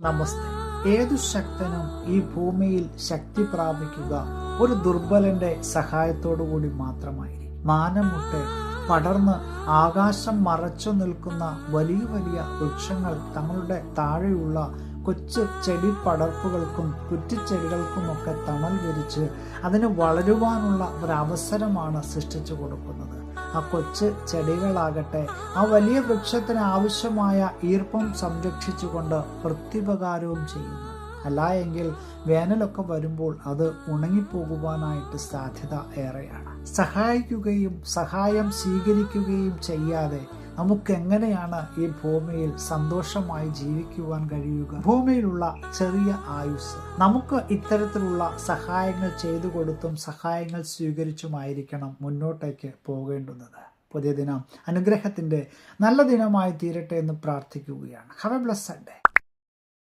നമസ്തേ. ഏതു ശക്തനും ഈ ഭൂമിയിൽ ശക്തി പ്രാപിക്കുക ഒരു ദുർബലന്റെ കൂടി മാത്രമായിരിക്കും. മാനമുട്ട് പടർന്ന് ആകാശം മറച്ചു നിൽക്കുന്ന വലിയ വലിയ വൃക്ഷങ്ങൾ തങ്ങളുടെ താഴെയുള്ള കൊച്ചു ചെടി പടർപ്പുകൾക്കും കുറ്റിച്ചെടികൾക്കുമൊക്കെ തണൽ വിരിച്ച് അതിന് വളരുവാനുള്ള ഒരവസരമാണ് സൃഷ്ടിച്ചു കൊടുക്കുന്നത്. ആ കൊച്ചു ചെടികളാകട്ടെ ആ വലിയ വൃക്ഷത്തിന് ആവശ്യമായ ഈർപ്പം സംരക്ഷിച്ചുകൊണ്ട് പ്രത്യുപകാരവും ചെയ്യുന്നു. അല്ല എങ്കിൽ വേനലൊക്കെ വരുമ്പോൾ അത് ഉണങ്ങിപ്പോകുവാനായിട്ട് സാധ്യത ഏറെയാണ്. സഹായിക്കുകയും സഹായം സ്വീകരിക്കുകയും ചെയ്യാതെ നമുക്ക് എങ്ങനെയാണ് ഈ ഭൂമിയിൽ സന്തോഷമായി ജീവിക്കുവാൻ കഴിയുക? ഭൂമിയിലുള്ള ചെറിയ ആയുസ് നമുക്ക് ഇത്തരത്തിലുള്ള സഹായങ്ങൾ ചെയ്തു കൊടുത്തും സഹായങ്ങൾ സ്വീകരിച്ചുമായിരിക്കണം മുന്നോട്ടേക്ക് പോകേണ്ടുന്നത്. പുതിയ ദിനം അനുഗ്രഹത്തിന്റെ നല്ല ദിനമായി തീരട്ടെ എന്ന് പ്രാർത്ഥിക്കുകയാണ്. ഹവ ബ്ലസ്സഡ് ഡേ